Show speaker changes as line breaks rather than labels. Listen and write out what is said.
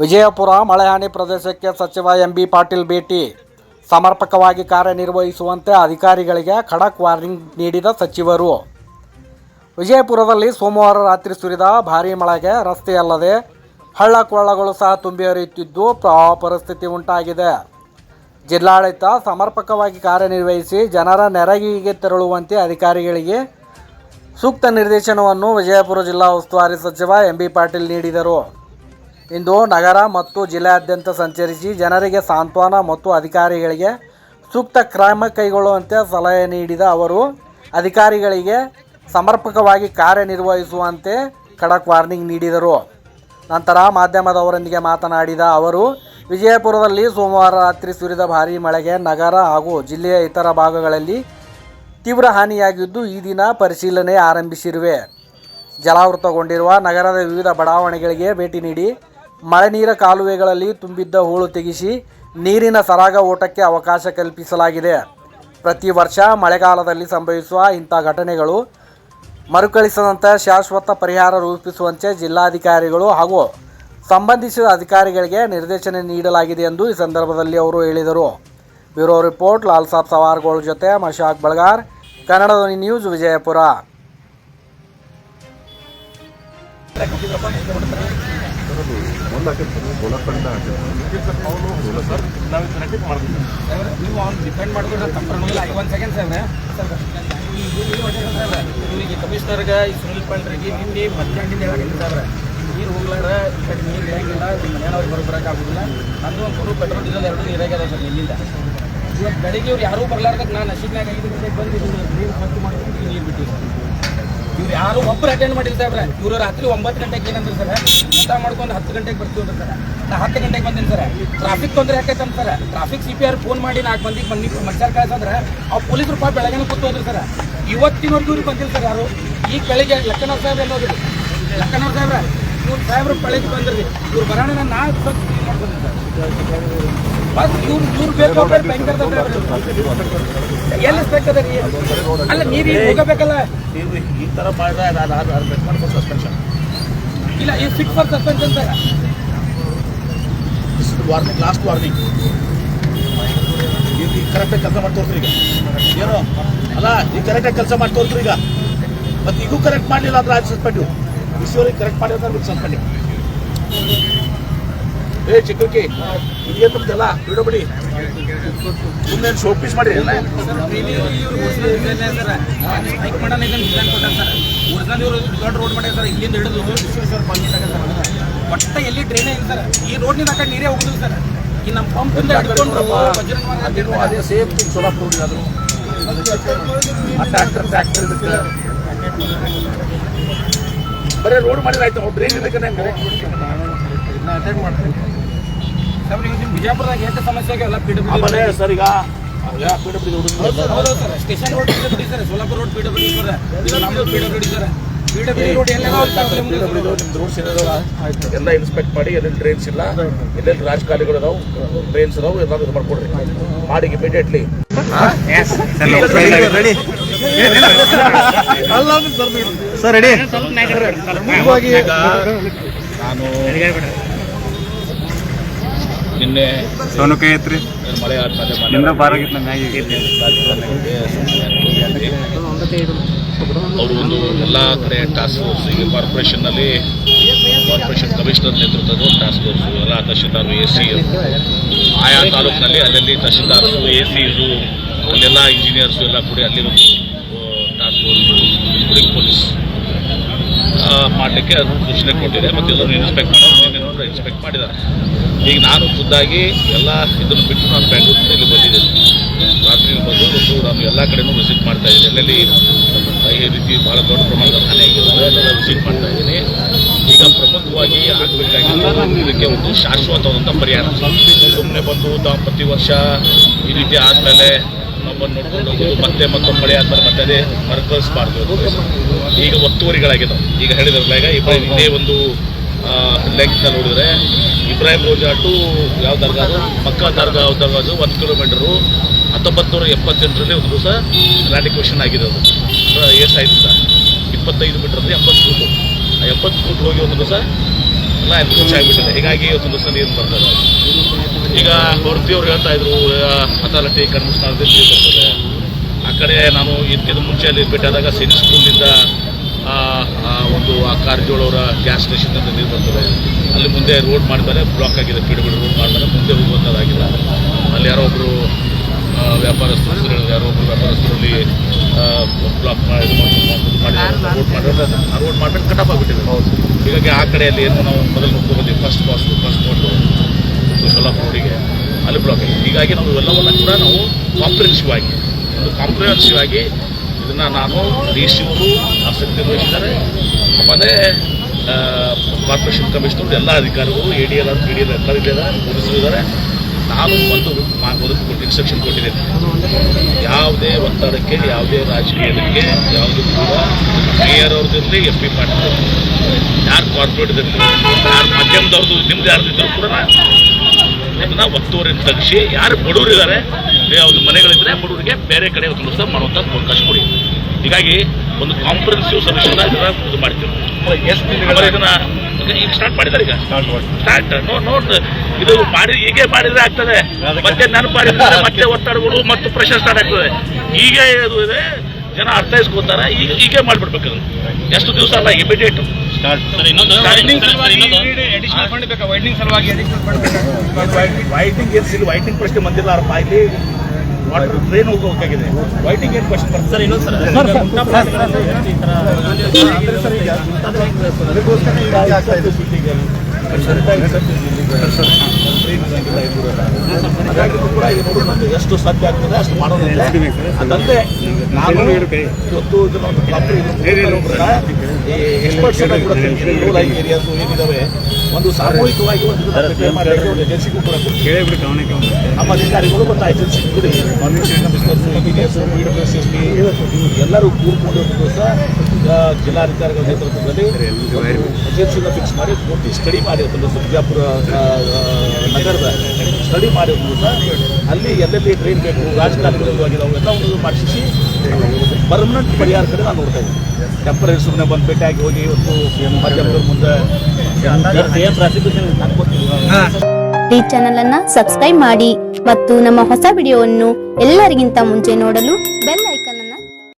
ವಿಜಯಪುರ ಮಳೆಹಾನಿ ಪ್ರದೇಶಕ್ಕೆ ಸಚಿವ M B Patil ಭೇಟಿ. ಸಮರ್ಪಕವಾಗಿ ಕಾರ್ಯನಿರ್ವಹಿಸುವಂತೆ ಅಧಿಕಾರಿಗಳಿಗೆ ಖಡಕ್ ವಾರ್ನಿಂಗ್ ನೀಡಿದ ಸಚಿವರು. ವಿಜಯಪುರದಲ್ಲಿ ಸೋಮವಾರ ರಾತ್ರಿ ಸುರಿದ ಭಾರೀ ಮಳೆಗೆ ರಸ್ತೆಯಲ್ಲದೆ ಹಳ್ಳ ಕೊಳ್ಳಗಳು ಸಹ ತುಂಬಿ ಹರಿಯುತ್ತಿದ್ದು ಪ್ರವಾಹ ಪರಿಸ್ಥಿತಿ ಉಂಟಾಗಿದೆ. ಜಿಲ್ಲಾಡಳಿತ ಸಮರ್ಪಕವಾಗಿ ಕಾರ್ಯನಿರ್ವಹಿಸಿ ಜನರ ನೆರವಿಗೆ ತೆರಳುವಂತೆ ಅಧಿಕಾರಿಗಳಿಗೆ ಸೂಕ್ತ ನಿರ್ದೇಶನವನ್ನು ವಿಜಯಪುರ ಜಿಲ್ಲಾ ಉಸ್ತುವಾರಿ ಸಚಿವ ಎಂ ಬಿ ಪಾಟೀಲ್ ನೀಡಿದರು. ಇಂದು ನಗರ ಮತ್ತು ಜಿಲ್ಲೆಯಾದ್ಯಂತ ಸಂಚರಿಸಿ ಜನರಿಗೆ ಸಾಂತ್ವನ ಮತ್ತು ಅಧಿಕಾರಿಗಳಿಗೆ ಸೂಕ್ತ ಕ್ರಮ ಕೈಗೊಳ್ಳುವಂತೆ ಸಲಹೆ ನೀಡಿದ ಅವರು, ಅಧಿಕಾರಿಗಳಿಗೆ ಸಮರ್ಪಕವಾಗಿ ಕಾರ್ಯನಿರ್ವಹಿಸುವಂತೆ ಖಡಕ್ ವಾರ್ನಿಂಗ್ ನೀಡಿದರು. ನಂತರ ಮಾಧ್ಯಮದವರೊಂದಿಗೆ ಮಾತನಾಡಿದ ಅವರು, ವಿಜಯಪುರದಲ್ಲಿ ಸೋಮವಾರ ರಾತ್ರಿ ಸುರಿದ ಭಾರೀ ಮಳೆಗೆ ನಗರ ಹಾಗೂ ಜಿಲ್ಲೆಯ ಇತರ ಭಾಗಗಳಲ್ಲಿ ತೀವ್ರ ಹಾನಿಯಾಗಿದ್ದು ಈ ದಿನ ಪರಿಶೀಲನೆ ಆರಂಭಿಸಿರುವೆ. ಜಲಾವೃತಗೊಂಡಿರುವ ನಗರದ ವಿವಿಧ ಬಡಾವಣೆಗಳಿಗೆ ಭೇಟಿ ನೀಡಿ ಮಳೆ ನೀರ ಕಾಲುವೆಗಳಲ್ಲಿ ತುಂಬಿದ್ದ ಹೂಳು ತೆಗೆಸಿ ನೀರಿನ ಸರಾಗ ಓಟಕ್ಕೆ ಅವಕಾಶ ಕಲ್ಪಿಸಲಾಗಿದೆ. ಪ್ರತಿ ವರ್ಷ ಮಳೆಗಾಲದಲ್ಲಿ ಸಂಭವಿಸುವ ಇಂಥ ಘಟನೆಗಳು ಮರುಕಳಿಸದಂತೆ ಶಾಶ್ವತ ಪರಿಹಾರ ರೂಪಿಸುವಂತೆ ಜಿಲ್ಲಾಧಿಕಾರಿಗಳು ಹಾಗೂ ಸಂಬಂಧಿಸಿದ ಅಧಿಕಾರಿಗಳಿಗೆ ನಿರ್ದೇಶನ ನೀಡಲಾಗಿದೆ ಎಂದು ಈ ಸಂದರ್ಭದಲ್ಲಿ ಅವರು ಹೇಳಿದರು. ಬ್ಯೂರೋ ರಿಪೋರ್ಟ್ ಲಾಲ್ ಸಾಬ್ ಸವಾರ್ಗೋಳ ಜೊತೆ ಮಶಾಕ್ ಬಳಗಾರ್, ಕನ್ನಡ ಧ್ವನಿ ನ್ಯೂಸ್ ವಿಜಯಪುರ.
ನೀವು ಅವ್ನು ಡಿಪೆಂಡ್ ಮಾಡಿದ್ರೆ ತಪ್ಪಲ್ಲ ಒಂದು ಸೆಕೆಂಡ್ ಸರ್ ಇವರಿಗೆ ಕಮಿಷನರ್ಗೆ ಸುನಿಲ್ ಪಾಂಡ್ರಿಗೆ ನೀರು ಕಡೆ ನೀರು ನಿಮ್ಮ ಕೊಡು ಪೆಟ್ರೋಲ್ ಎರಡು ಸರ್ ಇಲ್ಲಿಂದ ಬೆಳಿಗ್ಗೆ ಇವ್ರು ಯಾರೂ ಬರ್ಲಾರ್ದಕ್ಕೆ ನಾನು ನಶೀಬ್ನಾಗ ಐದು ಗಂಟೆಗೆ ಬಂದು ನೀರು ಖರ್ಚು ಮಾಡ್ಕೊಂಡು ನೀರು ಬಿಟ್ಟಿವಿ ಇವ್ರು ಯಾರು ಒಬ್ಬರು ಅಟೆಂಡ್ ಮಾಡಿಲ್ಲ ಸಾಹೇಬ್ರೆ ಇವರು. ರಾತ್ರಿ ಒಂಬತ್ತು ಗಂಟೆಗೆ ಏನಂದ್ರೆ ಸರ್? ಊಟ ಮಾಡ್ಕೊಂಡು ಹತ್ತು ಗಂಟೆಗೆ ಬರ್ತೀವಿ ಸರ್. ನಾ ಹತ್ತು ಗಂಟೆಗೆ ಬಂದಿನಿ ಸರ್. ಟ್ರಾಫಿಕ್ ತೊಂದರೆ ಯಾಕೈತೆ sir? Traffic C P R phone ಮಾಡಿ ನಾಲ್ಕು ಮಂದಿಗೆ ಬಂದು ಮನುಷ್ಯರು ಕಳ್ಸಂದ್ರೆ ಆ ಪೊಲೀಸರು ಪಾಪ ಬೆಳಗ್ಗೆ ಕೂತು ಹೋದ್ರು ಸರ್. ಇವತ್ತಿನವರೆಗೂ ಇವ್ರಿಗೆ ಬಂದಿಲ್ಲ ಸರ್ ಯಾರು? ಈಗ ಬೆಳಿಗ್ಗೆ ಲಕ್ಕನವ್ರ ಸಾಹೇಬ್ರೆ ಅನ್ನೋದ್ರಿ ಲಕ್ಕನವ್ರ ಸಾಹೇಬ್ರ? ಇವ್ರು ಸಾಹೇಬ್ರು ಬೆಳಗ್ಗೆ ಬಂದ್ರಿ. ಇವ್ರು ಬರೋಣ ನಾನು ನಾ ಸ್ವಲ್ಪ ಇದು ಸರ್. ಅಲ್ಲ ನೀರು ಹೋಗಬೇಕಲ್ಲ.
ಈ ಮಾಡಿದ್ರೆ ಮಾಡ್ಕೊಂಡು ಸಸ್ಪೆನ್ಷನ್
ಇಲ್ಲ ಈ for suspension
warning last warning ಈಗ ಕರೆಕ್ಟಾಗಿ ಕೆಲಸ ಮಾಡಿ ತೋರ್ಸ್ರಿ ಈಗ. ಏನೋ? ಅಲ್ಲ ಈಗ ಕರೆಕ್ಟಾಗಿ ಕೆಲಸ ಮಾಡಿ ತೋರ್ಸ್ರಿ ಈಗ. ಮತ್ತೆ ಈಗೂ ಕರೆಕ್ಟ್ ಮಾಡಲಿಲ್ಲ ಅಂದ್ರೆ ಸಸ್ಪೆಂಡ್ ಸಸ್ಪೆಂಡು ಈಶ್ವರಿಗೆ ಕರೆಕ್ಟ್ ಮಾಡಿದ್ರೆ ಬಿಟ್ಟು ಮಾಡಿ.
ಸ್ಟ್ರೈಕ್ ಮಾಡೋಣ ಇದನ್ನು ಡಿಸೈನ್ ಕೊಟ್ಟಾರ ಸರ್ ಒರಿಜಿನಲ್ ಮಾಡಿ ದೊಡ್ಡ ರೋಡ್ ಮಾಡಿ ಸರ್. ಇಲ್ಲಿಂದ ಹಿಡಿದು ವಿಶ್ವೇಶ್ವರ ಒಟ್ಟ ಎಲ್ಲಿ ಟ್ರೈನೇ ಇಲ್ಲ ಸರ್. ಈ ರೋಡ್ನಿಂದ ಆ ಕಡೆ ನೀರೇ ಹೋಗುದಿಲ್ಲ ಸರ್. ಈ ನಮ್ಮ ಪಂಪ್ ಹಿಡ್ಕೊಂಡು
ಅದೇ ಸೇಮ್ ಸೊಲಾಪುರ ಅದು ಆ ಟ್ರ್ಯಾಕ್ಟರ್ ಟ್ರ್ಯಾಕ್ಟರ್ ಇದಕ್ಕೆ. ಬರೀ ರೋಡ್ ಮಾಡಿದ್ರೆ ಆಯ್ತು. ಡ್ರೈನ್ ಇದಕ್ಕೆ
ಅಟೆಂಡ್ ಮಾಡ್ತೀನಿ. ಬಿಜಾಪುರದಾಗ ಎಷ್ಟು ಸಮಸ್ಯೆ ಆಗ್ಯಾವಲ್ಲ? ಪಿ ಡಬ್ಲ್ಯೂ
ಸರ್ ಈಗ
ಹೌದು sir station road P W sir Solapur road P W sir. ಇದು ನಮ್ಮದು P W sir. P W road ಎಲ್ಲ
ರೋಡ್ಸ್ ಎಲ್ಲ ಇನ್ಸ್ಪೆಕ್ಟ್ ಮಾಡಿ ಎಲ್ಲೆಲ್ಲಿ ಡ್ರೈನ್ಸ್ ಇಲ್ಲ ಎಲ್ಲೆಲ್ಲಿ ರಾಜಕಾಲಿಗಳು ಅದಾವು ಡ್ರೈನ್ಸ್ ಅದಾವು ಎಲ್ಲ ಇದು ಮಾಡ್ಕೊಡ್ರಿ. ಮಾಡಿ ಇಮಿಡಿಯೇಟ್ಲಿ
ಸರ್ ರೆಡಿ
ನಾನು ನಿನ್ನೆ
ಸೋನು ಕೈ ಐತ್ರಿ
ಮಳೆ ಆದ್ಮೇಲೆ
ನಿಮ್ದು ಬಾರಾಗಿತ್ತು
ಅವರು ಒಂದು ಎಲ್ಲ ಕಡೆ ಟಾಸ್ಕ್ ಫೋರ್ಸ್ ಈಗ ಕಾರ್ಪೊರೇಷನ್ನಲ್ಲಿ ಕಾರ್ಪೊರೇಷನ್ ಕಮಿಷನರ್ ನೇತೃತ್ವದ ಟಾಸ್ಕ್ ಫೋರ್ಸ್ ಎಲ್ಲ ತಹಶೀಲ್ದಾರರು ಎ ಸಿ ಆಯಾ ತಾಲೂಕಿನಲ್ಲಿ ಅಲ್ಲಲ್ಲಿ ತಹಶೀಲ್ದಾರರು ಎ ಸಿಸು ಅಲ್ಲೆಲ್ಲ ಇಂಜಿನಿಯರ್ಸು ಎಲ್ಲ ಕೂಡಿ ಅಲ್ಲಿ ಒಂದು ಟಾಸ್ಕ್ ಫೋರ್ಸ್ ಪೊಲೀಸ್ ಮಾಡಲಿಕ್ಕೆ ಅದು ಸೂಚನೆ ಕೊಟ್ಟಿದೆ. ಮತ್ತು ಎಲ್ಲರೂ ಇನ್ಸ್ಪೆಕ್ಟ್ ಮಾಡೋರು ಇನ್ಸ್ಪೆಕ್ಟ್ ಮಾಡಿದ್ದಾರೆ. ಈಗ ನಾನು ಖುದ್ದಾಗಿ ಎಲ್ಲ ಇದನ್ನು ಬಿಟ್ಟು ನಾನು ಬೆಂಗಳೂರಿನಲ್ಲಿ ಬಂದಿದ್ದೇನೆ. ರಾತ್ರಿ ಬಂದು ಒಂದು ನಾನು ಎಲ್ಲ ಕಡೆನೂ ವಿಸಿಟ್ ಮಾಡ್ತಾ ಇದ್ದೀನಿ. ಎಲ್ಲೆಲ್ಲಿ ಈ ರೀತಿ ಭಾಳ ದೊಡ್ಡ ಪ್ರಮಾಣದ ಮನೆ ಎಲ್ಲ ವಿಸಿಟ್ ಮಾಡ್ತಾ ಇದ್ದೀನಿ. ಈಗ ಪ್ರಮುಖವಾಗಿ ಆಗಬೇಕಾಗಿಲ್ಲ ಇದಕ್ಕೆ ಒಂದು ಶಾಶ್ವತವಾದಂಥ ಪರಿಹಾರ. ಸುಮ್ಮನೆ ಬಂದು ಪ್ರತಿ ವರ್ಷ ಈ ರೀತಿ ಆದಮೇಲೆ ನಮ್ಮನ್ನು ನೋಡ್ಕೊಂಡು ಹೋಗೋದು, ಮತ್ತೆ ಮತ್ತೊಂದು ಮಳೆ ಆದ್ಮೇಲೆ ಮತ್ತೆ ಅದೇ ಮರುಕಳಿಸಬಾರ್ದು ಈಗ ಒತ್ತುವರಿಗಳಾಗಿದ್ದಾವೆ. ಈಗ ಹೇಳಿದ್ರಲ್ಲ ಈಗ ಇಬ್ಬರು ಇದೇ ಒಂದು ಲೆಕ್ಕದಲ್ಲಿ ನೋಡಿದ್ರೆ ಇಬ್ರಾಹಿಂ ರೋಜಾ ಟು ಯಾವ ದರ್ಗಾ ಅದು ಮಕ್ಕಾ ದರ್ಗಾ ದರ್ಗಾ ಅದು ಒಂದು ಕಿಲೋಮೀಟರು ಹತ್ತೊಂಬತ್ತು ನೂರ ಎಪ್ಪತ್ತೆಂಟರಲ್ಲಿ ಒಂದು ದಿವಸ ರ್ಯಾಡಿಕ್ವೇಷನ್ ಆಗಿದೆ ಅದು. ಸರ್. ಇಪ್ಪತ್ತೈದು ಮೀಟರ್ ಅಂದರೆ ಎಂಬತ್ತು ಫೂಟು ಆ ಎಪ್ಪತ್ತು ಫೂಟ್ ಹೋಗಿ ಒಂದು ದಿವಸ ಎಲ್ಲ ಎನ್ಕ್ರೋಚ್ ಆಗಿಬಿಟ್ಟಿದೆ. ಹೀಗಾಗಿ ಒಂದು ದಿವಸ ನೀರು ಬರ್ತದೆ? ಈಗ ಹೊರತಿ ಅವ್ರು ಹೇಳ್ತಾ ಇದ್ರು ಅಥಾರಿಟಿ ಕಣ್ಮುಚ್ಚಿನಾರ್ದೆ ನೀರು ಬರ್ತದೆ ಆ ಕಡೆ ನಾನು ಇದಕ್ಕಿಂತ ಮುಂಚೆ ಅಲ್ಲಿ ಭೇಟಿಯಾದಾಗ ಸೈನಿಕ್ ಸ್ಕೂಲಿಂದ ಒಂದು, ಆ ಕಾರಜೋಳವರ ಗ್ಯಾಸ್ ಅಂತ ನೀರು ಬರ್ತದೆ. ಅಲ್ಲಿ ಮುಂದೆ ರೋಡ್ ಮಾಡಿದ್ದಾರೆ ಬ್ಲಾಕ್ ಆಗಿದೆ ಪಿ ಡಬ್ಲ್ಯೂ ರೋಡ್ ಮಾಡಿದ್ದಾರೆ, ಮುಂದೆ ಹೋಗುವಂಥದ್ದಾಗಿಲ್ಲ ಅಲ್ಲಿ ಯಾರೋ ಒಬ್ಬರು ವ್ಯಾಪಾರಸ್ಥರು ಹೇಳಿದ್ರು ಯಾರೋ ಒಬ್ಬರು ವ್ಯಾಪಾರಸ್ಥರಲ್ಲಿ ಬ್ಲಾಕ್ ಮಾಡಿ ರೋಡ್ ಮಾಡಿದ್ರೆ ಆ ರೋಡ್ ಮಾಡ್ಬಿಟ್ಟು ಕಟಾಪ್ ಆಗಿಬಿಟ್ಟಿದೆ. ಹೀಗಾಗಿ ಆ ಕಡೆಯಲ್ಲಿ ಏನು ನಾವು ಮೊದಲು ನೋಡ್ಕೊಂಡು ಬಂದ್ವಿ ಫಸ್ಟ್ ಪಾಸ್ ಫಸ್ಟ್ ನೋಡ್ಲು ಸೊಲ್ಲಾಪುರ ರೋಡಿಗೆ. ಅಲ್ಲಿ ಬ್ಲಾಕ್ ಆಗಿದೆ. ಹೀಗಾಗಿ ನಾವು ಇವೆಲ್ಲವನ್ನು ಕೂಡ ನಾವು ಕಾಂಪ್ರಿಹೆನ್ಸಿವ್ ಆಗಿ, ಒಂದು ಕಾಂಪ್ರಿಹೆನ್ಸಿವ್ ಆಗಿ ಇದನ್ನು ನಾನು ಅವರು ಆಸಕ್ತಿ ವಹಿಸಿದ್ದಾರೆ ಆಮೇಲೆ ಕಾರ್ಪೊರೇಷನ್ ಕಮಿಷನರ್ ಎಲ್ಲ ಅಧಿಕಾರಿಗಳು A D L P D L ಎಲ್ಲ ಇದ್ದಾರೆ, ಪೊಲೀಸರು ಇದ್ದಾರೆ. ನಾನು ಒಂದು ಕೊಟ್ಟು ಇನ್ಸ್ಟ್ರಕ್ಷನ್ ಕೊಟ್ಟಿದ್ದೇನೆ. ಯಾವುದೇ ಒತ್ತಡಕ್ಕೆ, ಯಾವುದೇ ರಾಜಕೀಯಕ್ಕೆ, ಯಾವುದೇ ಕೂಡ ಮೇಯರ್ ಅವ್ರದ್ದಿರಲಿ ಎಫ್ ಪಿ ಪಾಟೀಲ್, ಯಾರು ಕಾರ್ಪೊರೇಟ್ ಇರಲಿ ಯಾರು ಮಾಧ್ಯಮದವ್ರದ್ದು, ನಿಮ್ದು ಯಾರ್ದಿದ್ದರೂ ಕೂಡ ಅದನ್ನ ಒತ್ತುವರಿನ ತೆಗಿಸಿ ಯಾರು ಬಡವರಿದ್ದಾರೆ ಯಾವುದು ಮನೆಗಳಿದ್ರೆ ಬಡವರಿಗೆ ಬೇರೆ ಕಡೆ ಒಂದು ದಿವಸ ಮಾಡುವಂಥ ಅವಕಾಶ ಕೊಡಿ. ಹೀಗಾಗಿ ಒಂದು ಕಾಂಪ್ರಹೆನ್ಸಿವ್ ಸೊಲ್ಯೂಷನ್ ಇದು ಮಾಡ್ತೀವಿ. ಆಮೇಲೆ ಇದನ್ನ ಈಗ ಸ್ಟಾರ್ಟ್ ಮಾಡಿದ್ದಾರೆ ಈಗ. ಸ್ಟಾರ್ಟ್ ನೋ ನೋಟ್ ಇದು ಮಾಡಿ ಹೀಗೆ ಮಾಡಿದ್ರೆ ಆಗ್ತದೆ. ಮತ್ತೆ ನೆನಪು ಮಾಡಿದ್ರೆ ಮತ್ತೆ ಒತ್ತಡಗಳು ಮತ್ತು ಪ್ರೆಷರ್ ಸ್ಟಾರ್ಟ್ ಆಗ್ತದೆ. ಈಗ ಇದು ಇದೆ. ಜನ ಅರ್ಥೈಸ್ಕೋತಾರೆ ಈಗ ಹೀಗೆ ಮಾಡ್ಬಿಡ್ಬೇಕು ಅದನ್ನ. ಎಷ್ಟು ದಿವಸ ಅಲ್ಲ ಇಮಿಡಿಯೇಟ್ ವೈಟಿಂಗ್ ಏನ್ ಸಿಲ್ ವೈಟಿಂಗ್ ಪ್ರಶ್ನೆ ಬಂದಿಲ್ಲ ಇಲ್ಲಿ ವಾಟರ್ ಟ್ರೈನ್ ಹೋಗಬೇಕಾಗಿದೆ ವೈಟಿಂಗ್ ಏನು ಕ್ವಶನ್ ಸರ್ ಸರ್ ಇನ್ನೊಂದು ಕೂಡ ನೋಡೋಣ ಎಷ್ಟು ಸಾಧ್ಯ ಆಗ್ತದೆ ಅಷ್ಟು ಮಾಡೋಣ ಅದಲ್ಲದೆ ನಾನು ಇವತ್ತು ಇದನ್ನ ಎಕ್ಸ್ಪರ್ಟ್ಸ್ ಕೂಡ ರೂರಲ್ ಏರಿಯಾಸ್ ಏನಿದಾವೆ? ಒಂದು ಸಾಮೂಹಿಕವಾಗಿ ಒಂದು ಏಜೆನ್ಸಿಗೂ ಕೂಡ ನಮ್ಮ ಅಧಿಕಾರಿಗಳು ಮತ್ತು ಏಜೆನ್ಸಿ ಕೂಡ. ಕಾನ್ವೆನ್ಷನ್ ಇಂಜಿನಿಯರ್ಸ್ ಎಲ್ಲರೂ ಕೂರ್ಕೊಂಡು ಒಂದು ದಿವಸ ಜಿಲ್ಲಾಧಿಕಾರಿಗಳ ನೇತೃತ್ವದಲ್ಲಿ ಏಜೆನ್ಸಿನ ಫಿಕ್ಸ್ ಮಾಡಿ. ಪೂರ್ತಿ ಸ್ಟಡಿ ಮಾಡಿ ಒಂದು ದಿವಸ ಬಿಜಾಪುರ ಆ, ಆ, ನಗರದ ಸ್ಟಡಿ ಮಾಡಿ ಒಂದು ದಿವಸ ಅಲ್ಲಿ ಎಲ್ಲೆಲ್ಲಿ ಟ್ರೈನ್ ಬೇಕು ರಾಜಕಾರಣಿಗಳು ಆಗಿದೆ ಅವೆಲ್ಲ ಒಂದು ಮಾಡಿಸಿ ಪರ್ಮನೆಂಟ್ ಪರಿಹಾರ ಕಡೆ ನಾನು ನೋಡ್ತಾ ಇದ್ದೀನಿ. ಟೆಂಪರರಿ ಸುಮ್ಮನೆ ಬಂದು ಭೇಟಿಯಾಗಿ ಹೋಗಿ ಇವತ್ತು ಮಾಧ್ಯಮದವ್ರ ಮುಂದೆ
ಈ ಚಾನೆಲ್ ಅನ್ನ ಸಬ್ಸ್ಕ್ರೈಬ್ ಮಾಡಿ ಮತ್ತು ನಮ್ಮ ಹೊಸ ವಿಡಿಯೋವನ್ನು ಎಲ್ಲರಿಗಿಂತ ಮುಂಚೆ ನೋಡಲು ಬೆಲ್